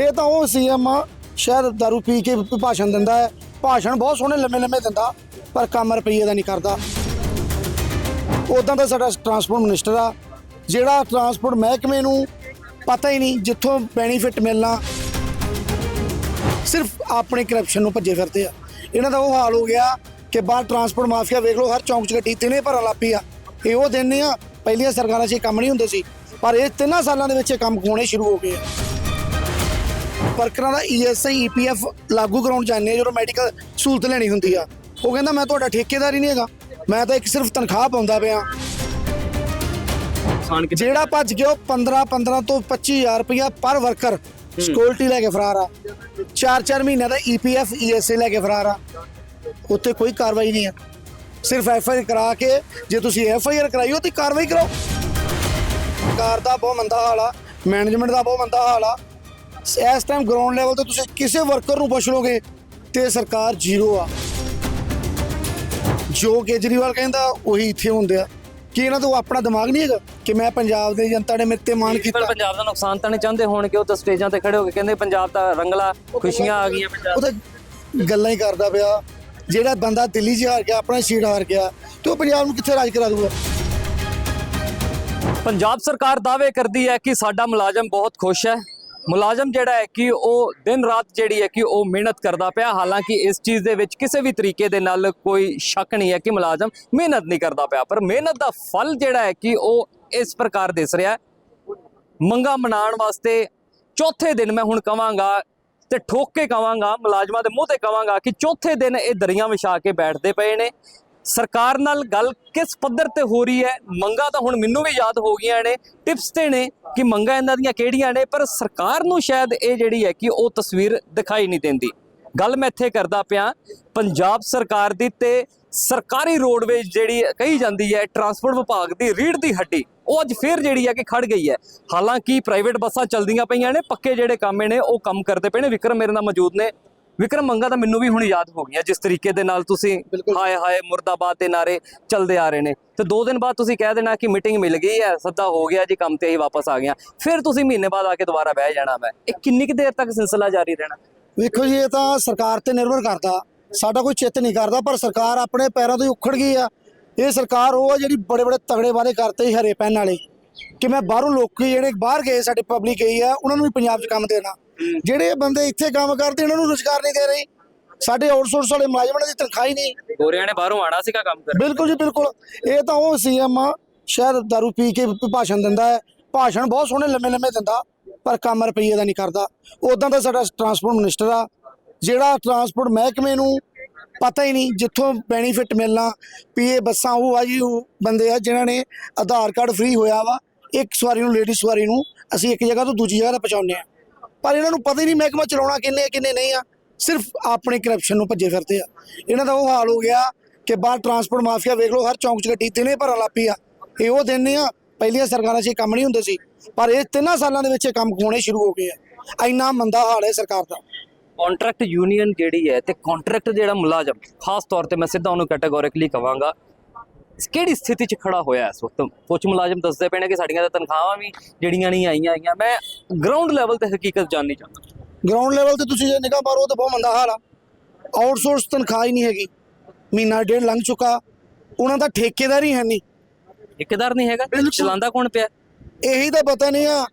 ਇਹ ਤਾਂ ਉਹ ਸੀਐਮ ਆ, ਸ਼ਾਇਦ ਦਾਰੂ ਪੀ ਕੇ ਭਾਸ਼ਣ ਦਿੰਦਾ ਹੈ। ਭਾਸ਼ਣ ਬਹੁਤ ਸੋਹਣੇ ਲੰਮੇ ਲੰਮੇ ਦਿੰਦਾ, ਪਰ ਕੰਮ ਰੁਪਈਏ ਦਾ ਨਹੀਂ ਕਰਦਾ। ਉਦਾਂ ਦਾ ਸਾਡਾ ਟਰਾਂਸਪੋਰਟ ਮਿਨਿਸਟਰ ਆ। ਜਿਹੜਾ ਟਰਾਂਸਪੋਰਟ ਮਹਿਕਮੇ ਨੂੰ ਪਤਾ ਹੀ ਨਹੀਂ ਜਿੱਥੋਂ ਬੈਨੀਫਿਟ ਮਿਲਣਾ, ਸਿਰਫ ਆਪਣੇ ਕਰਪਸ਼ਨ ਨੂੰ ਭੱਜੇ ਫਿਰਦੇ ਆ। ਇਹਨਾਂ ਦਾ ਉਹ ਹਾਲ ਹੋ ਗਿਆ ਕਿ ਬਾਹਰ ਟਰਾਂਸਪੋਰਟ ਮਾਫੀਆ ਵੇਖ ਲਓ, ਹਰ ਚੌਂਕ 'ਚ ਗੱਡੀ ਤਿੰਨੇ ਭਰਾਂ ਲੱਗ ਆ। ਇਹ ਉਹ ਦਿਨ ਨੇ ਆ, ਪਹਿਲੀਆਂ ਸਰਕਾਰਾਂ 'ਚ ਇਹ ਕੰਮ ਨਹੀਂ ਹੁੰਦੇ ਸੀ, ਪਰ ਇਹ ਤਿੰਨਾਂ ਸਾਲਾਂ ਦੇ ਵਿੱਚ ਇਹ ਕੰਮ ਹੋਣੇ ਸ਼ੁਰੂ ਹੋ ਗਏ ਆ। ਵਰਕਰਾਂ ਦਾ ਈਐਸਆਈ ਈਪੀਐਫ ਲਾਗੂ ਕਰਾਉਣ ਜਾਂਦੇ ਆ ਜਦੋਂ ਮੈਡੀਕਲ ਸਹੂਲਤ ਲੈਣੀ ਹੁੰਦੀ ਆ। ਉਹ ਕਹਿੰਦਾ ਮੈਂ ਤੁਹਾਡਾ ਠੇਕੇਦਾਰ ਹੀ ਨਹੀਂ ਹੈਗਾ। ਮੈਂ ਤਾਂ ਇੱਕ ਸਿਰਫ ਤਨਖਾਹ ਪਾਉਂਦਾ ਪਿਆ। ਜਿਹੜਾ ਭੱਜ ਗਿਆ ਉਹ 15 15 ਤੋਂ 25000 ਰੁਪਇਆ ਪਰ ਵਰਕਰ ਸਿਕਿਉਰਿਟੀ ਲੈ ਕੇ ਫਰਾਰ ਆ। 4-4 ਮਹੀਨਿਆਂ ਦਾ ਈਪੀਐਫ ਈਐਸਏ ਲੈ ਕੇ ਫਰਾਰ ਆ। ਉੱਥੇ ਕੋਈ ਕਾਰਵਾਈ ਨਹੀਂ ਆ। ਸਿਰਫ ਐਫਆਈਆਰ ਕਰਾ ਕੇ ਜੇ ਤੁਸੀਂ ਐਫਆਈਆਰ ਕਰਾਈ ਹੋ ਤੇ ਕਾਰਵਾਈ ਕਰੋ ਸਰਕਾਰ ਦਾ ਬਹੁਤ ਮੰਦਾ ਹਾਲ ਆ। ਮੈਨੇਜਮੈਂਟ ਦਾ ਬਹੁਤ ਮੰਦਾ ਹਾਲ ਆ। ਇਸ ਟਾਈਮ ਗਰਾਊਂਡ ਲੈਵਲ ਤੇ ਤੁਸੀਂ ਕਿਸੇ ਵਰਕਰ ਨੂੰ ਪੁੱਛ ਲੋਗੇ ਤੇ ਸਰਕਾਰ ਜ਼ੀਰੋ ਆ। ਜੋ ਕੇਜਰੀਵਾਲ ਕਹਿੰਦਾ ਉਹੀ ਇੱਥੇ ਹੁੰਦੇ ਆ। ਕਿ ਇਹਨਾਂ ਤੋਂ ਆਪਣਾ ਦਿਮਾਗ ਨਹੀਂ ਹੈਗਾ ਕਿ ਮੈਂ ਪੰਜਾਬ ਦੇ ਜਨਤਾ ਨੇ ਮੇਰੇ ਤੇ ਮਾਣ ਕੀਤਾ? ਪੰਜਾਬ ਦਾ ਨੁਕਸਾਨ ਤਾਂ ਨਹੀਂ ਚਾਹੁੰਦੇ ਹੋਣਗੇ ਉਹ ਤਾਂ ਸਟੇਜਾਂ ਤੇ ਖੜੇ ਹੋ ਕੇ ਕਹਿੰਦੇ ਪੰਜਾਬ ਦਾ ਰੰਗਲਾ ਖੁਸ਼ੀਆਂ ਆ ਗਈਆਂ ਉਹ ਪੰਜਾਬ ਤਾਂ ਗੱਲਾਂ ਹੀ ਕਰਦਾ ਪਿਆ। ਜਿਹੜਾ ਬੰਦਾ ਦਿੱਲੀ 'ਚ ਹਾਰ ਗਿਆ ਆਪਣਾ ਸੀਟ ਹਾਰ ਗਿਆ ਤੇ ਉਹ ਪੰਜਾਬ ਨੂੰ ਕਿੱਥੇ ਰਾਜ ਕਰਾ ਦੂਗਾ? ਪੰਜਾਬ ਸਰਕਾਰ ਦਾਅਵੇ ਕਰਦੀ ਹੈ ਕਿ ਸਾਡਾ ਮੁਲਾਜ਼ਮ ਬਹੁਤ ਖੁਸ਼ ਹੈ। ਮੁਲਾਜ਼ਮ ਜਿਹੜਾ ਹੈ ਕਿ ਉਹ ਦਿਨ ਰਾਤ ਜਿਹੜੀ ਹੈ ਕਿ ਉਹ ਮਿਹਨਤ ਕਰਦਾ ਪਿਆ, ਹਾਲਾਂਕਿ ਇਸ ਚੀਜ਼ ਦੇ ਵਿੱਚ ਕਿਸੇ ਵੀ ਤਰੀਕੇ ਦੇ ਨਾਲ ਕੋਈ ਸ਼ੱਕ ਨਹੀਂ ਹੈ ਕਿ ਮੁਲਾਜ਼ਮ ਮਿਹਨਤ ਨਹੀਂ ਕਰਦਾ ਪਿਆ, ਪਰ ਮਿਹਨਤ ਦਾ ਫਲ ਜਿਹੜਾ ਹੈ ਕਿ ਉਹ ਇਸ ਪ੍ਰਕਾਰ ਦਿਸ ਰਿਹਾ ਹੈ। ਮੰਗਾ ਮਨਾਉਣ ਵਾਸਤੇ ਚੌਥੇ ਦਿਨ ਮੈਂ ਹੁਣ ਕਵਾਂਗਾ ਤੇ ਠੋਕ ਕੇ ਕਵਾਂਗਾ, ਮੁਲਾਜ਼ਮਾਂ ਦੇ ਮੂੰਹ ਤੇ ਕਵਾਂਗਾ ਕਿ ਚੌਥੇ ਦਿਨ ਇਹ ਦਰੀਆਂ ਵਿਛਾ ਕੇ ਬੈਠਦੇ ਪਏ ਨੇ। ਸਰਕਾਰ ਨਾਲ ਗੱਲ ਕਿਸ ਪੱਧਰ ਤੇ ਹੋ ਰਹੀ ਹੈ? ਮੰਗਾ ਤਾਂ ਹੁਣ ਮੈਨੂੰ ਵੀ ਯਾਦ ਹੋ ਗਈਆਂ ਨੇ ਟਿਪਸ ਤੇ ਨੇ ਕਿ ਮੰਗਾ ਇਹਨਾਂ ਦੀਆਂ ਕਿਹੜੀਆਂ ਨੇ, ਪਰ ਸਰਕਾਰ ਨੂੰ ਸ਼ਾਇਦ ਇਹ ਜਿਹੜੀ ਹੈ ਕਿ ਉਹ ਤਸਵੀਰ ਦਿਖਾਈ ਨਹੀਂ ਦਿੰਦੀ। ਗੱਲ ਮੈਂ ਇੱਥੇ ਕਰਦਾ ਪਿਆ, ਪੰਜਾਬ ਸਰਕਾਰ ਦੀ ਤੇ ਸਰਕਾਰੀ ਰੋਡਵੇਜ ਜਿਹੜੀ ਕਹੀ ਜਾਂਦੀ ਹੈ, ਟਰਾਂਸਪੋਰਟ ਵਿਭਾਗ ਦੀ ਰੀੜ ਦੀ ਹੱਡੀ, ਉਹ ਅੱਜ ਫੇਰ ਜਿਹੜੀ ਹੈ ਕਿ ਖੜ ਗਈ ਹੈ। ਹਾਲਾਂਕਿ ਪ੍ਰਾਈਵੇਟ ਬੱਸਾਂ ਚੱਲਦੀਆਂ ਪਈਆਂ ਨੇ, ਪੱਕੇ ਜਿਹੜੇ ਕੰਮ ਨੇ, ਉਹ ਕੰਮ ਕਰਦੇ ਪਏ ਨੇ। ਵਿਕਰਮ ਮੇਰੇ ਨਾਲ ਮੌਜੂਦ ਨੇ। ਵਿਕਰਮ ਮੰਗਾ ਤਾਂ ਮੈਨੂੰ ਵੀ ਹੁਣ ਯਾਦ ਹੋ ਗਈਆਂ ਜਿਸ ਤਰੀਕੇ ਦੇ ਨਾਲ ਤੁਸੀਂ। ਹਾਏ ਹਾਏ ਮੁਰਦਾਬਾਦ ਦੇ ਨਾਰੇ ਚੱਲਦੇ ਆ ਰਹੇ ਨੇ। ਤੇ ਦੋ ਦਿਨ ਬਾਅਦ ਤੁਸੀਂ ਕਹਿ ਦੇਣਾ ਕਿ ਮੀਟਿੰਗ ਮਿਲ ਗਈ ਹੈ ਸੱਦਾ ਹੋ ਗਿਆ ਜੀ ਕੰਮ ਤੇ ਅਸੀਂ ਵਾਪਸ ਆ ਹਾਂ। ਫਿਰ ਤੁਸੀਂ ਮਹੀਨੇ ਬਾਅਦ ਆ ਕੇ ਦੁਬਾਰਾ ਬਹਿ ਜਾਣਾ ਮੈਂ। ਇਹ ਕਿੰਨੀ ਕੁ ਦੇਰ ਤੱਕ ਸਿਲਸਿਲਾ ਜਾਰੀ ਰਹਿਣਾ? ਵੇਖੋ ਜੀ ਇਹ ਤਾਂ ਸਰਕਾਰ ਤੇ ਨਿਰਭਰ ਕਰਦਾ। ਸਾਡਾ ਕੋਈ ਚਿੱਤ ਨਹੀਂ ਕਰਦਾ ਪਰ ਸਰਕਾਰ ਆਪਣੇ ਪੈਰਾਂ ਤੋਂ ਹੀ ਉਖੜ ਗਈ ਆ। ਇਹ ਸਰਕਾਰ ਉਹ ਆ ਜਿਹੜੀ ਬੜੇ ਬੜੇ ਤਗੜੇ ਵਾਅਦੇ ਕਰਤੇ ਸੀ ਹਰੇ ਪੈਨ ਵਾਲੇ। ਕਿ ਮੈਂ ਬਾਹਰੋਂ ਲੋਕੀ ਜਿਹੜੇ ਬਾਹਰ ਗਏ ਸਾਡੇ ਪਬਲਿਕ ਗਈ ਆ ਉਹਨਾਂ ਨੂੰ ਵੀ ਪੰਜਾਬ 'ਚ ਕੰਮ ਦੇਣਾ। ਜਿਹੜੇ ਬੰਦੇ ਇੱਥੇ ਕੰਮ ਕਰਦੇ ਇਹਨਾਂ ਨੂੰ ਰੁਜ਼ਗਾਰ ਨਹੀਂ ਦੇ ਰਹੀ। ਸਾਡੇ ਆਊਟਸੋਰਸ ਵਾਲੇ ਮੁਲਾਜ਼ਮਾਂ ਦੀ ਤਨਖਾਹ ਹੀ ਨਹੀਂ। ਗੋਰਿਆਂ ਨੇ ਬਾਹਰੋਂ ਆਣਾ ਸੀਗਾ ਕੰਮ ਕਰਨ। ਬਿਲਕੁਲ ਜੀ ਬਿਲਕੁਲ। ਇਹ ਤਾਂ ਉਹ ਸੀਐਮ ਆ ਸ਼ਾਇਦ ਦਾਰੂ ਪੀ ਕੇ ਭਾਸ਼ਣ ਦਿੰਦਾ ਹੈ। ਭਾਸ਼ਣ ਬਹੁਤ ਸੋਹਣੇ ਲੰਮੇ ਲੰਮੇ ਦਿੰਦਾ ਪਰ ਕੰਮ ਰੁਪਈਏ ਦਾ ਨਹੀਂ ਕਰਦਾ। ਉਦਾਂ ਤਾਂ ਸਾਡਾ ਟਰਾਂਸਪੋਰਟ ਮਿਨਿਸਟਰ ਆ। ਜਿਹੜਾ ਟਰਾਂਸਪੋਰਟ ਮਹਿਕਮੇ ਨੂੰ ਪਤਾ ਹੀ ਨਹੀਂ ਜਿੱਥੋਂ ਬੈਨੀਫਿਟ ਮਿਲਣਾ ਪੀਏ ਬੱਸਾਂ ਉਹ ਆ ਜੀ ਉਹ ਬੰਦੇ ਆ ਜਿਨ੍ਹਾਂ ਨੇ ਆਧਾਰ ਕਾਰਡ ਫ੍ਰੀ ਹੋਇਆ ਵਾ। ਇੱਕ ਸਵਾਰੀ ਨੂੰ ਲੇਡੀ ਸਵਾਰੀ ਨੂੰ ਅਸੀਂ ਇੱਕ ਜਗ੍ਹਾ ਤੋਂ ਦੂਜੀ ਜਗ੍ਹਾ ਤੇ ਪਹੁੰਚਾਉਂਦੇ ਆ ਪਰ ਇਹਨਾਂ ਨੂੰ ਪਤਾ ਹੀ ਨਹੀਂ ਮਹਿਕਮਾ ਚਲਾਉਣਾ ਕਿੰਨੇ ਕਿੰਨੇ ਨਹੀਂ ਆ। ਸਿਰਫ ਆਪਣੇ ਕਰਪਸ਼ਨ ਨੂੰ ਭੱਜੇ ਫਿਰਦੇ ਆ। ਇਹਨਾਂ ਦਾ ਉਹ ਹਾਲ ਹੋ ਗਿਆ ਕਿ ਬਾਹਰ ਟਰਾਂਸਪੋਰਟ ਮਾਫੀਆ ਵੇਖ ਲਓ, ਹਰ ਚੌਂਕ 'ਚ ਗੱਡੀ ਤਿੰਨੇ ਭਰਨ ਲਾਪੀ ਆ। ਇਹ ਉਹ ਦਿਨ ਨੇ ਆ, ਪਹਿਲੀਆਂ ਸਰਕਾਰਾਂ 'ਚ ਇਹ ਕੰਮ ਨਹੀਂ ਹੁੰਦੇ ਸੀ। ਪਰ ਇਹ ਤਿੰਨਾਂ ਸਾਲਾਂ ਦੇ ਵਿੱਚ ਇਹ ਕੰਮ ਹੋਣੇ ਸ਼ੁਰੂ ਹੋ ਗਏ ਆ। ਇੰਨਾ ਮੰਦਾ ਹਾਲ ਹੈ ਸਰਕਾਰ ਦਾ। ਕੰਟਰੈਕਟ ਯੂਨੀਅਨ ਜਿਹੜੀ ਹੈ ਤੇ ਕੰਟਰੈਕਟ ਜਿਹੜਾ ਮੁਲਾਜ਼ਮ, ਖਾਸ ਤੌਰ ਤੇ ਮੈਂ ਸਿੱਧਾ ਉਹਨੂੰ ਕੈਟਾਗੋਰਿਕਲੀ ਕਵਾਂਗਾ ਕਿਹੜੀ ਸਥਿਤੀ 'ਚ ਖੜਾ ਹੋਇਆ ਇਸ ਵਕਤ? ਕੁਝ ਮੁਲਾਜ਼ਮ ਦੱਸਦੇ ਪਏ ਨੇ ਕਿ ਸਾਡੀਆਂ ਤਾਂ ਤਨਖਾਹਾਂ ਵੀ ਜਿਹੜੀਆਂ ਨਹੀਂ ਆਈਆਂ ਆਈਆਂ। ਮੈਂ ਗਰਾਊਂਡ ਲੈਵਲ ਤੇ ਹਕੀਕਤ ਜਾਣਨੀ ਚਾਹੁੰਦਾ। ਗਰਾਊਂਡ ਲੈਵਲ ਤੇ ਤੁਸੀਂ ਜੇ ਨਿਗਾਹ ਮਾਰੋ ਤਾਂ ਬਹੁਤ ਮੰਦਾ ਹਾਲ ਆ। ਆਊਟਸੋਰਸ ਤਨਖਾਹ ਹੀ ਨਹੀਂ ਹੈਗੀ। ਮਹੀਨਾ ਡੇਢ ਲੰਘ ਚੁੱਕਾ। ਉਹਨਾਂ ਦਾ ਠੇਕੇਦਾਰ ਹੀ ਹੈ ਨਹੀਂ। ਠੇਕੇਦਾਰ ਨਹੀਂ ਹੈਗਾ। ਚਲਾਉਂਦਾ ਕੌਣ ਪਿਆ? ਇਹੀ ਤਾਂ ਪਤਾ ਨਹੀਂ ਆ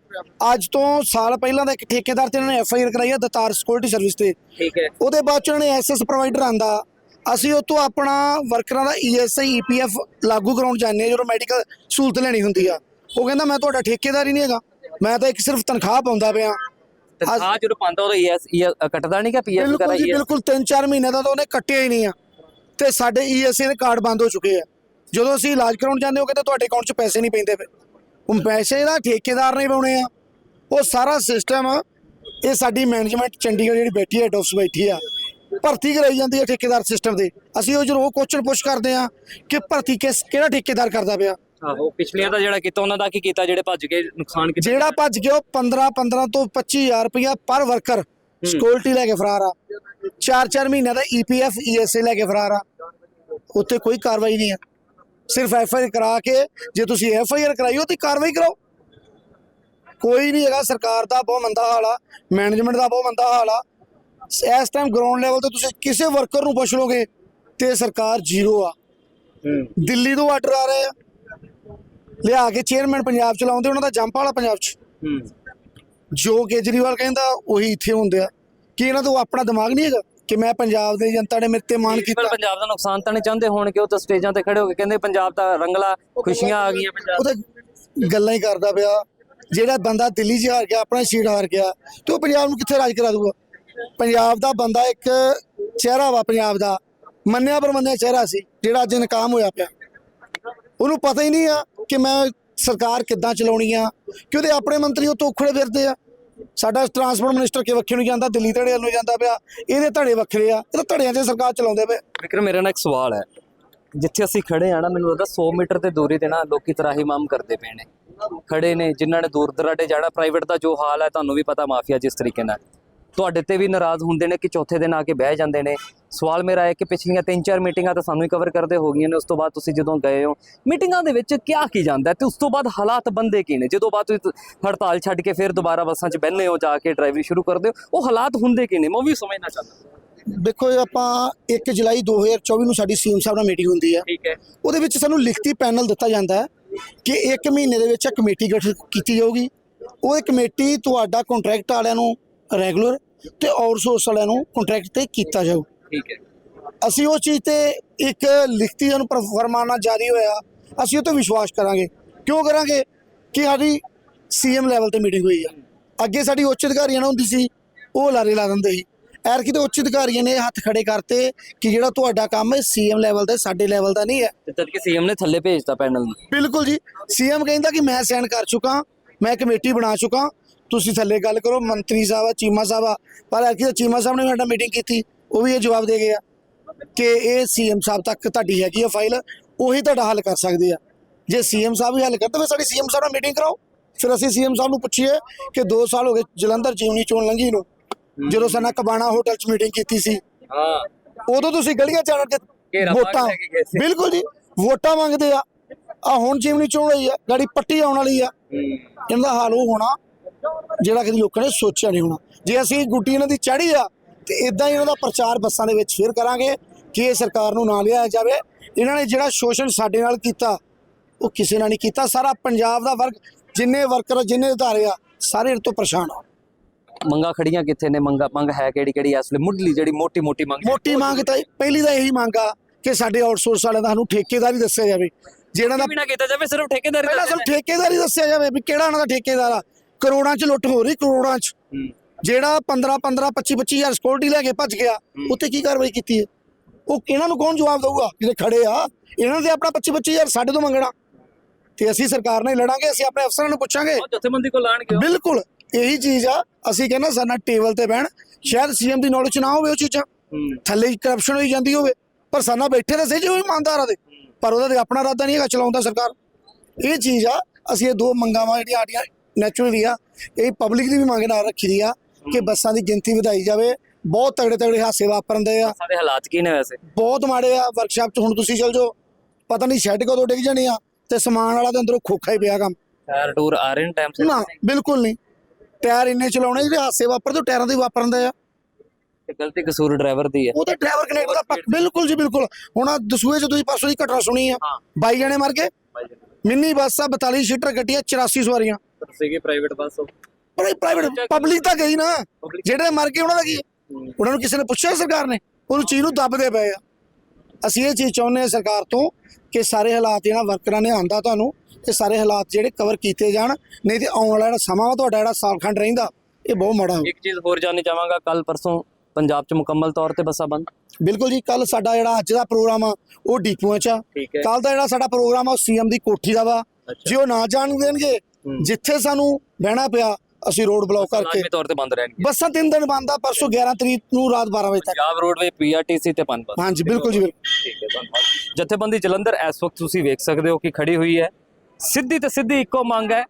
ਅੱਜ ਤੋਂ ਸਾਲ ਪਹਿਲਾਂ ਦਾ ਇੱਕ ਠੇਕੇਦਾਰ ਤੇ ਇਹਨਾਂ ਨੇ ਐਫ ਆਈ ਆਰ ਕਰਾਈ ਆ ਦਤਾਰ ਸਿਕਿਉਰਿਟੀ ਸਰਵਿਸ ਤੇ। ਠੀਕ ਹੈ। ਉਹਦੇ ਬਾਅਦ ਚ ਉਹਨਾਂ ਨੇ ਐਸਐਸ ਪ੍ਰੋਵਾਈਡਰ ਆਂਦਾ। ਅਸੀਂ ਉਹ ਤੋਂ ਆਪਣਾ ਵਰਕਰਾਂ ਦਾ ਈਐਸਆਈ ਈਪੀਐਫ ਲਾਗੂ ਕਰਾਉਣ ਜਾਂਦੇ ਆ ਜਦੋਂ ਮੈਡੀਕਲ ਸਹੂਲਤ ਲੈਣੀ ਹੁੰਦੀ ਆ। ਉਹ ਕਹਿੰਦਾ ਮੈਂ ਤੁਹਾਡਾ ਠੇਕੇਦਾਰ ਹੀ ਨਹੀਂ ਹੈਗਾ। ਮੈਂ ਤਾਂ ਇੱਕ ਸਿਰਫ ਤਨਖਾਹ ਪਾਉਂਦਾ ਪਿਆ। ਤਨਖਾਹ ਜਦੋਂ ਪਾਉਂਦਾ ਉਹਦਾ ਈਐਸ ਕੱਟਦਾ ਨਹੀਂ ਕਿ ਪੀਐਫ ਬਿਲਕੁਲ ਵਗੈਰਾ ES? ਬਿਲਕੁਲ 3-4 ਮਹੀਨੇ ਦਾ ਤਾਂ ਉਹਨੇ ਕੱਟਿਆ ਹੀ ਨਹੀਂ ਆ। ਤੇ ਸਾਡੇ ਈਐਸਆਈ ਦੇ ਕਾਰਡ ਬੰਦ ਹੋ ਚੁੱਕੇ ਆ। ਜਦੋਂ ਅਸੀਂ ਇਲਾਜ ਕਰਾਉਣ ਜਾਂਦੇ ਹੋ ਕਹਿੰਦੇ ਤੁਹਾਡੇ ਅਕਾਊਂਟ 'ਚ ਪੈਸੇ ਨਹੀਂ ਪੈਂਦੇ ਪਏ। ਹੁਣ ਪੈਸੇ ਦਾ ਠੇਕੇਦਾਰ ਨੇ ਪਾਉਣੇ ਆ। ਉਹ ਸਾਰਾ ਸਿਸਟਮ ਇਹ ਸਾਡੀ ਮੈਨੇਜਮੈਂਟ ਚੰਡੀਗੜ੍ਹ ਜਿਹੜੀ ਬੈਠੀ ਹੈ ਡਾਕਟਰਸ ਬੈਠੀ ਆ ਭਰਤੀ ਕਰਾਈ ਜਾਂਦੀ ਹੈ ਠੇਕੇਦਾਰ ਸਿਸਟਮ ਦੇ। ਅਸੀਂ ਉਹ ਜਦੋਂ ਕੁਐਸਚਨ ਪੁੱਛ ਕਰਦੇ ਆ ਕਿ ਭਰਤੀ ਕਿਸ ਕਿਹੜਾ ਠੇਕੇਦਾਰ ਕਰਦਾ ਪਿਆ? ਆਹੋ ਪਿਛਲੀਆਂ ਦਾ ਜਿਹੜਾ ਕੀਤਾ ਉਹਨਾਂ ਦਾ ਕੀ ਕੀਤਾ ਜਿਹੜੇ ਭੱਜ ਕੇ ਨੁਕਸਾਨ ਕੀਤਾ ਜਿਹੜਾ ਭੱਜ ਗਿਆ ਉਹ 15 15 ਤੋਂ 25000 ਰੁਪਇਆ ਪਰ ਵਰਕਰ ਸਿਕਿਉਰਿਟੀ ਲੈ ਕੇ ਫਰਾਰ ਆ। 4-4 ਮਹੀਨਿਆਂ ਦਾ E ਈਪੀਐਫ ਈਐਸਏ ਲੈ ਕੇ ਫਰਾਰ ਆ। ਉੱਥੇ ਕੋਈ ਕਾਰਵਾਈ ਨਹੀਂ ਆ ਸਿਰਫ ਐਫ ਆਈ ਆਰ ਕਰਾ ਕੇ ਜੇ ਤੁਸੀਂ ਐਫ ਆਈ ਆਰ ਕਰਾਈ ਹੋ ਤੇ ਕਾਰਵਾਈ ਕਰਾਓ। ਕੋਈ ਨਹੀਂ ਹੈਗਾ ਸਰਕਾਰ ਦਾ ਬਹੁਤ ਮੰਦਾ ਹਾਲ ਆ ਮੈਨੇਜਮੈਂਟ ਦਾ ਬਹੁਤ ਮੰਦਾ ਹਾਲ ਆ। ਇਸ ਟਾਈਮ ਗਰਾਊਂਡ ਲੈਵਲ ਤੇ ਤੁਸੀਂ ਕਿਸੇ ਵਰਕਰ ਨੂੰ ਪੁੱਛ ਲੋਗੇ ਤੇ ਸਰਕਾਰ ਜ਼ੀਰੋ ਆ। ਦਿੱਲੀ ਤੋਂ ਆਰਡਰ ਆ ਰਹੇ ਆ। ਲਿਆ ਕੇ ਚੇਅਰਮੈਨ ਪੰਜਾਬ ਚ ਲਾਉਂਦੇ ਉਹਨਾਂ ਦਾ ਜੰਪ ਵਾਲਾ ਪੰਜਾਬ ਚ। ਜੋ ਕੇਜਰੀਵਾਲ ਕਹਿੰਦਾ ਉਹੀ ਇੱਥੇ ਹੁੰਦੇ ਆ। ਕਿ ਇਹਨਾਂ ਤੋਂ ਆਪਣਾ ਦਿਮਾਗ ਨਹੀਂ ਹੈਗਾ ਕਿ ਮੈਂ ਪੰਜਾਬ ਦੀ ਜਨਤਾ ਨੇ ਮੇਰੇ ਤੇ ਮਾਣ ਕੀਤਾ? ਪੰਜਾਬ ਦਾ ਨੁਕਸਾਨ ਤਾਂ ਨਹੀਂ ਚਾਹੁੰਦੇ ਹੋਣਗੇ ਉਹ ਤਾਂ ਸਟੇਜਾਂ ਤੇ ਖੜੇ ਹੋ ਕੇ ਕਹਿੰਦੇ ਪੰਜਾਬ ਦਾ ਰੰਗਲਾ ਖੁਸ਼ੀਆਂ ਆ ਗਈਆਂ ਪੰਜਾਬ ਉਹ ਤਾਂ ਗੱਲਾਂ ਹੀ ਕਰਦਾ ਪਿਆ। ਜਿਹੜਾ ਬੰਦਾ ਦਿੱਲੀ 'ਚ ਹਾਰ ਗਿਆ ਆਪਣਾ ਸੀਟ ਹਾਰ ਗਿਆ ਤੇ ਉਹ ਪੰਜਾਬ ਨੂੰ ਕਿੱਥੇ ਰਾਜ ਕਰਾ ਦੂਗਾ? ਪੰਜਾਬ ਦਾ ਬੰਦਾ ਇੱਕ ਚਿਹਰਾ ਵਾ ਪੰਜਾਬ ਦਾ। ਮੰਨਿਆ ਪਰਮੰਨਿਆ ਚਿਹਰਾ ਸੀ, ਜਿਹੜਾ ਅੱਜ ਨਕਾਮ ਹੋਇਆ ਪਿਆ। ਉਹਨੂੰ ਪਤਾ ਹੀ ਨਹੀਂ ਆ ਕਿ ਮੈਂ ਸਰਕਾਰ ਕਿੱਦਾਂ ਚਲਾਉਣੀ ਆ, ਕਿ ਉਹਦੇ ਆਪਣੇ ਮੰਤਰੀ ਉਹ ਤੋਖੜੇ ਫਿਰਦੇ ਆ। ਸਾਡਾ ਟਰਾਂਸਪੋਰਟ ਮਿਨਿਸਟਰ ਕਿ ਵੱਖੇ ਨੂੰ ਜਾਂਦਾ, ਦਿੱਲੀ ਧੜੇ ਵੱਲ ਜਾਂਦਾ ਪਿਆ। ਇਹਦੇ ਧੜੇ ਵੱਖਰੇ ਆ ਇਹ ਤਾਂ ਧੜਿਆਂ 'ਚ ਸਰਕਾਰ ਚਲਾਉਂਦੇ ਪਏ। ਵਿਕਰਮ, ਮੇਰਾ ਨਾਲ ਇੱਕ ਸਵਾਲ ਹੈ। ਜਿੱਥੇ ਅਸੀਂ ਖੜੇ ਆ ਨਾ, ਮੈਨੂੰ ਲੱਗਦਾ 100 ਮੀਟਰ ਤੇ ਦੂਰੀ ਤੇ ਨਾ ਲੋਕੀ ਤਰਾਹੀਮਾਮ ਕਰਦੇ ਪਏ ਨੇ। ਖੜੇ ਨੇ, ਜਿਨ੍ਹਾਂ ਨੇ ਦੂਰ ਦਰਾਡੇ ਜਾਣਾ ਪ੍ਰਾਈਵੇਟ ਦਾ ਜੋ ਹਾਲ ਹੈ, ਤੁਹਾਨੂੰ ਵੀ ਪਤਾ ਮਾਫੀਆ ਜਿਸ ਤਰੀਕੇ ਨਾਲ। ਤੁਹਾਡੇ ਤੇ ਵੀ ਨਾਰਾਜ਼ ਹੁੰਦੇ ਨੇ ਕਿ ਚੌਥੇ ਦਿਨ ਆ ਕੇ ਬਹਿ ਜਾਂਦੇ ਨੇ। ਸਵਾਲ ਮੇਰਾ ਹੈ ਕਿ ਪਿਛਲੀਆਂ 3-4 ਮੀਟਿੰਗਾਂ ਤਾਂ ਸਾਨੂੰ ਹੀ ਕਵਰ ਕਰਦੇ ਹੋ ਗਈਆਂ ਨੇ ਉਸ ਤੋਂ ਬਾਅਦ ਤੁਸੀਂ ਜਦੋਂ ਗਏ ਹੋ ਮੀਟਿੰਗਾਂ ਦੇ ਵਿੱਚ ਕੀ ਕੀ ਜਾਂਦਾ ਹੈ ਤੇ ਉਸ ਤੋਂ ਬਾਅਦ ਹਾਲਾਤ ਬੰਦੇ ਕੀ ਨੇ? ਜਦੋਂ ਬਾਅਦ ਤੁਸੀਂ ਹੜਤਾਲ ਛੱਡ ਕੇ ਫਿਰ ਦੁਬਾਰਾ ਬੱਸਾਂ 'ਚ ਬਹਿੰਦੇ ਹੋ ਜਾ ਕੇ ਡਰਾਈਵਿੰਗ ਸ਼ੁਰੂ ਕਰਦੇ ਹੋ ਉਹ ਹਾਲਾਤ ਹੁੰਦੇ ਕੀ ਨੇ? ਮੈਂ ਵੀ ਸਮਝਣਾ ਚਾਹੁੰਦਾ। ਦੇਖੋ ਇਹ ਆਪਾਂ 1 ਜੁਲਾਈ 2024 ਨੂੰ ਸਾਡੀ ਸੀਐਮ ਸਾਹਿਬ ਨਾਲ ਮੀਟਿੰਗ ਹੁੰਦੀ ਆ ਠੀਕ ਹੈ। ਉਹਦੇ ਵਿੱਚ ਸਾਨੂੰ ਲਿਖਤੀ ਪੈਨਲ ਦਿੱਤਾ ਜਾਂਦਾ ਹੈ ਕਿ ਇੱਕ ਮਹੀਨੇ ਦੇ ਵਿੱਚ ਇੱਕ ਕਮੇਟੀ ਗਠਿਤ ਕੀਤੀ ਜਾਊਗੀ। ਉਹ ਕਮੇਟੀ ਤੁਹਾਡਾ ਕੰਟਰੈਕਟ ਵਾਲਿਆਂ ਨੂੰ ਰੈਗੂਲਰ ਤੇ ਆਊਟਸੋਰਸ ਵਾਲਿਆਂ ਨੂੰ ਕੰਟਰੈਕਟ ਤੇ ਕੀਤਾ ਜਾਊ। ਠੀਕ ਹੈ। ਅਸੀਂ ਉਸ ਚੀਜ਼ ਤੇ ਇੱਕ ਲਿਖਤੀ ਪਰ- ਫਰਮਾਨਾ ਜਾਰੀ ਹੋਇਆ ਅਸੀਂ ਉਹ ਤੇ ਵਿਸ਼ਵਾਸ ਕਰਾਂਗੇ। ਕਿਉਂ ਕਰਾਂਗੇ? ਕਿ ਸਾਡੀ ਸੀਐਮ ਲੈਵਲ ਤੇ ਮੀਟਿੰਗ ਹੋਈ ਆ। ਅੱਗੇ ਸਾਡੀ ਉੱਚ ਅਧਿਕਾਰੀਆਂ ਨਾਲ ਹੁੰਦੀ ਸੀ ਉਹ ਲਾਰੇ ਲਾ ਦਿੰਦੇ ਸੀ। ਐਰ ਕਿਤੇ ਉੱਚ ਅਧਿਕਾਰੀਆਂ ਨੇ ਹੱਥ ਖੜੇ ਕਰਤੇ ਕਿ ਜਿਹੜਾ ਤੁਹਾਡਾ ਕੰਮ ਹੈ ਸੀਐਮ ਲੈਵਲ ਤੇ ਸਾਡੇ ਲੈਵਲ ਦਾ ਨਹੀਂ ਹੈ। ਤਦ ਕਿ ਸੀਐਮ ਨੇ ਥੱਲੇ ਭੇਜਤਾ ਪੈਨਲ ਨੂੰ? ਬਿਲਕੁਲ ਜੀ। ਸੀਐਮ ਕਹਿੰਦਾ ਕਿ ਮੈਂ ਸਾਈਨ ਕਰ ਚੁੱਕਾ ਮੈਂ ਕਮੇਟੀ ਬਣਾ ਚੁੱਕਾ ਤੁਸੀਂ ਥੱਲੇ ਗੱਲ ਕਰੋ ਮੰਤਰੀ ਸਾਹਿਬ ਆ ਚੀਮਾ ਸਾਹਿਬ ਆ ਪਰ ਤਾਂ ਚੀਮਾ ਸਾਹਿਬ ਨੇ ਸਾਡਾ ਮੀਟਿੰਗ ਕੀਤੀ ਉਹ ਵੀ ਇਹ ਜਵਾਬ ਦੇ ਗਏ ਆ ਕਿ ਇਹ ਸੀਐਮ ਸਾਹਿਬ ਤੱਕ ਤੁਹਾਡੀ ਹੈਗੀ ਆ ਫਾਈਲ ਉਹੀ ਤੁਹਾਡਾ ਹੱਲ ਕਰ ਸਕਦੇ ਆ। ਜੇ ਸੀਐਮ ਸਾਹਿਬ ਹੀ ਹੱਲ ਕਰਦੇ ਫਿਰ ਸਾਡੀ ਸੀਐਮ ਸਾਹਿਬ ਨਾਲ ਮੀਟਿੰਗ ਕਰਾਓ। ਫਿਰ ਅਸੀਂ ਸੀਐਮ ਸਾਹਿਬ ਨੂੰ ਪੁੱਛੀਏ ਕਿ 2 ਸਾਲ ਹੋ ਗਏ ਜਲੰਧਰ ਜੀਵਨੀ ਚੋਣ ਲੰਘੀ ਨੂੰ ਜਦੋਂ ਸਾਡਾ ਕਬਾਣਾ ਹੋਟਲ 'ਚ ਮੀਟਿੰਗ ਕੀਤੀ ਸੀ। ਹਾਂ। ਉਦੋਂ ਤੁਸੀਂ ਗਲੀਆਂ ਚ ਆਣ ਕੇ ਵੋਟਾਂ। ਬਿਲਕੁਲ ਜੀ ਵੋਟਾਂ ਮੰਗਦੇ ਆ। ਆ ਹੁਣ ਜੀਵਨੀ ਚੋਣ ਹੋਈ ਆ ਗਾੜੀ ਪੱਟੀ ਆਉਣ ਵਾਲੀ ਆ। ਇਹਨਾਂ ਦਾ ਹਾਲ ਉਹ ਹੋਣਾ ਜਿਹੜਾ ਕਦੀ ਲੋਕਾਂ ਨੇ ਸੋਚਿਆ ਨਹੀਂ ਹੋਣਾ। ਜੇ ਅਸੀਂ ਗੁੱਡੀ ਇਹਨਾਂ ਦੀ ਚੜੀ ਆ ਤੇ ਇਦਾਂ ਹੀ ਇਹਨਾਂ ਦਾ ਪ੍ਰਚਾਰ ਬੱਸਾਂ ਦੇ ਵਿੱਚ ਫੇਰ ਕਰਾਂਗੇ ਕਿ ਇਹ ਸਰਕਾਰ ਨੂੰ ਨਾ ਲਿਆਇਆ ਜਾਵੇ। ਇਹਨਾਂ ਨੇ ਜਿਹੜਾ ਸ਼ੋਸ਼ਣ ਸਾਡੇ ਨਾਲ ਕੀਤਾ ਉਹ ਕਿਸੇ ਨਾਲ ਨਹੀਂ ਕੀਤਾ। ਸਾਰਾ ਪੰਜਾਬ ਦਾ ਵਰਗ ਜਿੰਨੇ ਵਰਕਰ ਜਿੰਨੇ ਅਧਾਰੇ ਆ ਸਾਰੇ ਇਹਨਾਂ ਤੋਂ ਪਰੇਸ਼ਾਨ ਆ। ਮੰਗਾ ਖੜੀਆਂ ਕਿੱਥੇ ਨੇ? ਮੰਗਾ ਮੰਗ ਹੈ ਕਿਹੜੀ ਕਿਹੜੀ? ਇਸ ਵੇਲੇ ਮੁੱਢਲੀ ਜਿਹੜੀ ਮੋਟੀ ਮੋਟੀ ਮੰਗ ਮੋਟੀ ਮੰਗ ਤਾਂ ਪਹਿਲੀ ਤਾਂ ਇਹੀ ਮੰਗ ਆ ਕਿ ਸਾਡੇ ਆਊਟਸੋਰਸ ਵਾਲਿਆਂ ਦਾ ਸਾਨੂੰ ਠੇਕੇਦਾਰ ਦੱਸਿਆ ਜਾਵੇ। ਜਿਹੜਾ ਦਾ ਕੀਤਾ ਜਾਵੇ ਸਿਰਫ ਠੇਕੇਦਾਰੀ ਪਹਿਲਾਂ ਸਾਨੂੰ ਠੇਕੇਦਾਰ ਦੱਸਿਆ ਜਾਵੇ ਵੀ ਕਿਹੜਾ ਉਹਨਾਂ ਦਾ ਠੇਕੇਦਾਰ ਆ। ਕਰੋੜਾਂ 'ਚ ਲੁੱਟ ਹੋ ਰਹੀ ਕਰੋੜਾਂ 'ਚ। ਜਿਹੜਾ 15 15 25 25 ਹਜ਼ਾਰ ਸਿਕਿਉਰਿਟੀ ਲੈ ਕੇ ਭੱਜ ਗਿਆ ਉੱਤੇ ਕੀ ਕਾਰਵਾਈ ਕੀਤੀ ਹੈ? ਉਹ ਇਹਨਾਂ ਨੂੰ ਕੌਣ ਜਵਾਬ ਦਊਗਾ? ਜਿਹੜੇ ਖੜੇ ਆ ਇਹਨਾਂ ਦੇ ਆਪਣਾ 25 25 ਹਜ਼ਾਰ ਸਾਡੇ ਤੋਂ ਮੰਗਣਾ। ਤੇ ਅਸੀਂ ਸਰਕਾਰ ਨਾਲ ਲੜਾਂਗੇ ਅਸੀਂ ਆਪਣੇ ਅਫਸਰਾਂ ਨੂੰ ਪੁੱਛਾਂਗੇ। ਜਥੇਬੰਦੀ ਕੋਲ ਆਣਗੇ ਉਹ। ਬਿਲਕੁਲ ਇਹੀ ਚੀਜ਼ ਆ। ਅਸੀਂ ਕਹਿੰਦਾ ਸਾਡਾ ਟੇਬਲ ਤੇ ਬਹਿਣ ਸ਼ਾਇਦ ਸੀਐਮ ਦੀ ਨੌਲੇਜ ਨਾ ਹੋਵੇ ਉਹ ਚੀਜ਼ਾਂ। ਹੂੰ। ਥੱਲੇ ਕਰਪਸ਼ਨ ਹੋਈ ਜਾਂਦੀ ਹੋਵੇ। ਪਰ ਸਾਨਾ ਬੈਠੇ ਤਾਂ ਸਹੀ ਜਿਵੇਂ ਇਮਾਨਦਾਰਾਂ ਦੇ ਪਰ ਉਹਦਾ ਤੇ ਆਪਣਾ ਇਰਾਦਾ ਨਹੀਂ ਹੈਗਾ ਚਲਾਉਂਦਾ ਸਰਕਾਰ। ਇਹ ਚੀਜ਼ ਆ ਅਸੀਂ ਇਹ ਦੋ ਮੰਗਾਂ ਵਾ ਜਿਹੜੀਆਂ ਸਾਡੀਆਂ ਨੈਚੁਰਲੀ ਆ। ਇਹ ਪਬਲਿਕ ਦੀ ਵੀ ਮੰਗ ਨਾਲ ਰੱਖੀ ਦੀ ਆ ਕਿ ਬੱਸਾਂ ਦੀ ਗਿਣਤੀ ਵਧਾਈ ਜਾਵੇ। ਬਹੁਤ ਤਗੜੇ ਤਗੜੇ ਹਾਸੇ ਵਾਪਰਦੇ ਆ। ਸਾਡੇ ਹਾਲਾਤ ਕੀ ਨੇ ਵੈਸੇ? ਬਹੁਤ ਮਾੜੇ ਆ। ਵਰਕਸ਼ਾਪ 'ਚ ਹੁਣ ਤੁਸੀਂ ਚਲ ਜਾਓ। ਪਤਾ ਨਹੀਂ ਸ਼ੈੱਡ ਕਦੋਂ ਡਿੱਗ ਜਾਣੀ ਆ ਤੇ ਸਮਾਨ ਵਾਲਾ ਦੇ ਅੰਦਰੋਂ ਖੋਖਾ ਹੀ ਪਿਆ ਕੰਮ। ਟਾਇਰ ਟੂਰ ਆ ਰਹੇ ਨੇ ਟਾਈਮ ਸਿਰ? ਨਾ ਬਿਲਕੁਲ ਨਹੀਂ। ਟਾਇਰ ਇੰਨੇ ਚਲਾਉਣੇ ਜਿਹੜੇ ਹਾਸੇ ਵਾਪਰਦੇ ਟਾਇਰਾਂ ਦੇ ਵਾਪਰਦੇ ਆ। ਤੇ ਗਲਤੀ ਕਸੂਰ ਡਰਾਈਵਰ ਦੀ ਹੈ ਉਹ ਤਾਂ ਡਰਾਈਵਰ ਕਨੈਕਟ ਦਾ ਪੱਕ ਬਿਲਕੁਲ ਜੀ ਬਿਲਕੁਲ। ਹੁਣ ਦਸੂਏ ਚ ਤੁਸੀਂ ਪਰਸੋਂ ਦੀ ਘਟਨਾ ਸੁਣੀ ਆ। 22 ਜਣੇ ਮਰ ਗਏ। ਮਿੰਨੀ ਬੱਸ ਆ 42 ਸੀਟਰ ਗੱਡੀਆਂ 84 ਸਵਾਰੀਆਂ। ਸੀਗੇ ਪ੍ਰਾਈਵੇਟ ਬੱਸ ਪਰ ਇਹ ਪ੍ਰਾਈਵੇਟ ਪਬਲਿਕ ਤਾਂ ਗਈ ਨਾ। ਜਿਹੜੇ ਮਰ ਗਏ ਉਹਨਾਂ ਦਾ ਕੀ? ਉਹਨਾਂ ਨੂੰ ਕਿਸੇ ਨੇ ਪੁੱਛਿਆ ਸਰਕਾਰ ਨੇ? ਉਹਨੂੰ ਚੀਜ਼ ਨੂੰ ਦੱਬਦੇ ਪਏ ਆ। ਅਸੀਂ ਇਹ ਚੀਜ਼ ਚਾਹੁੰਦੇ ਹਾਂ ਸਰਕਾਰ ਤੋਂ ਕਿ ਸਾਰੇ ਹਾਲਾਤ ਜਿਹੜਾ ਵਰਕਰਾਂ ਨੇ ਆਂਦਾ ਤੁਹਾਨੂੰ ਕਿ ਸਾਰੇ ਹਾਲਾਤ ਜਿਹੜੇ ਕਵਰ ਕੀਤੇ ਜਾਣ। ਨਹੀਂ ਤੇ ਆਉਣ ਵਾਲਾ ਜਿਹੜਾ ਸਮਾਂ ਤੁਹਾਡਾ ਜਿਹੜਾ ਸਾਲਖੰਡ ਰਹਿੰਦਾ ਇਹ ਬਹੁਤ ਮਾੜਾ ਹੋ ਇੱਕ ਚੀਜ਼ ਹੋਰ ਜਾਣਨੀ ਚਾਹਾਂਗਾ ਕੱਲ ਪਰਸੋਂ ਪੰਜਾਬ 'ਚ ਮੁਕੰਮਲ ਤੌਰ ਤੇ ਬੱਸਾਂ ਬੰਦ। ਬਿਲਕੁਲ ਜੀ ਕੱਲ ਸਾਡਾ ਜਿਹੜਾ ਅੱਜ ਦਾ ਪ੍ਰੋਗਰਾਮ ਆ ਉਹ ਡੀਪੂਆਂ 'ਚ ਆ। ਕੱਲ ਦਾ ਜਿਹੜਾ ਸਾਡਾ ਪ੍ਰੋਗਰਾਮ ਆ ਉਹ ਸੀਐਮ ਦੀ ਕੋਠੀ ਦਾ ਵਾ। ਜੇ ਉਹ ਨਾ ਜਾਣ ਦੇਣਗੇ। ਜਿੱਥੇ ਸਾਨੂੰ ਬਹਿਣਾ ਪਿਆ ਅਸੀਂ ਰੋਡ ਬਲੌਕ ਕਰਕੇ। ਲਾਜ਼ਮੀ ਤੌਰ ਤੇ ਬੰਦ ਰਹਿਣਗੇ। ਬੱਸਾਂ ਤਿੰਨ ਦਿਨ ਬੰਦ ਆ ਪਰਸੋਂ 11 ਤਰੀਕ ਨੂੰ ਰਾਤ 12 ਵਜੇ ਤੱਕ। ਪੰਜਾਬ ਰੋਡਵੇ ਪੀਆਰਟੀਸੀ ਤੇ ਬੱਸ। ਹਾਂਜੀ ਬਿਲਕੁਲ ਜੀ ਬਿਲਕੁਲ। ਠੀਕ ਹੈ ਧੰਨਵਾਦ। ਜਥੇਬੰਦੀ ਜਲੰਧਰ ਇਸ ਵਕਤ ਤੁਸੀਂ ਵੇਖ ਸਕਦੇ ਹੋ ਕਿ ਖੜੀ ਹੋਈ ਹੈ। ਸਿੱਧੀ ਤੇ ਸਿੱਧੀ ਇੱਕੋ ਮੰਗ ਹੈ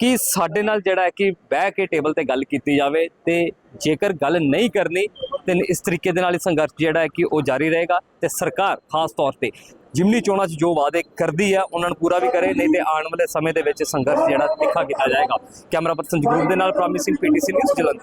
ਕਿ ਸਾਡੇ ਨਾਲ ਜਿਹੜਾ ਹੈ ਕਿ ਬਹਿ ਕੇ ਟੇਬਲ ਤੇ ਗੱਲ ਕੀਤੀ ਜਾਵੇ ਤੇ ਜੇਕਰ ਗੱਲ ਨਹੀਂ ਕਰਨੀ ਤੇ ਤੇ ਇਸ ਤਰੀਕੇ ਦੇ ਨਾਲ ਇਹ ਸੰਘਰਸ਼ ਜਿਹੜਾ ਹੈ ਕਿ ਉਹ ਜਾਰੀ ਰਹੇਗਾ ਤੇ ਸਰਕਾਰ ਖਾਸ ਤੌਰ ਤੇ ਜਿਮਨੀ ਚੋਣਾਂ 'ਚ ਜੋ ਵਾਅਦੇ ਕਰਦੀ ਹੈ ਉਹਨਾਂ ਨੂੰ ਪੂਰਾ ਵੀ ਕਰੇ, ਨਹੀਂ ਤੇ ਆਉਣ ਵਾਲੇ ਸਮੇਂ ਦੇ ਵਿੱਚ ਸੰਘਰਸ਼ ਜਿਹੜਾ ਤਿੱਖਾ ਕੀਤਾ ਜਾਏਗਾ। ਕੈਮਰਾ ਪਰਸਨ ਜਗਰੂਪ ਦੇ ਨਾਲ ਪ੍ਰਾਮਿਸਿੰਗ ਪੀਟੀਸੀ ਨਿਊਜ਼ ਜਲੰਧਰ।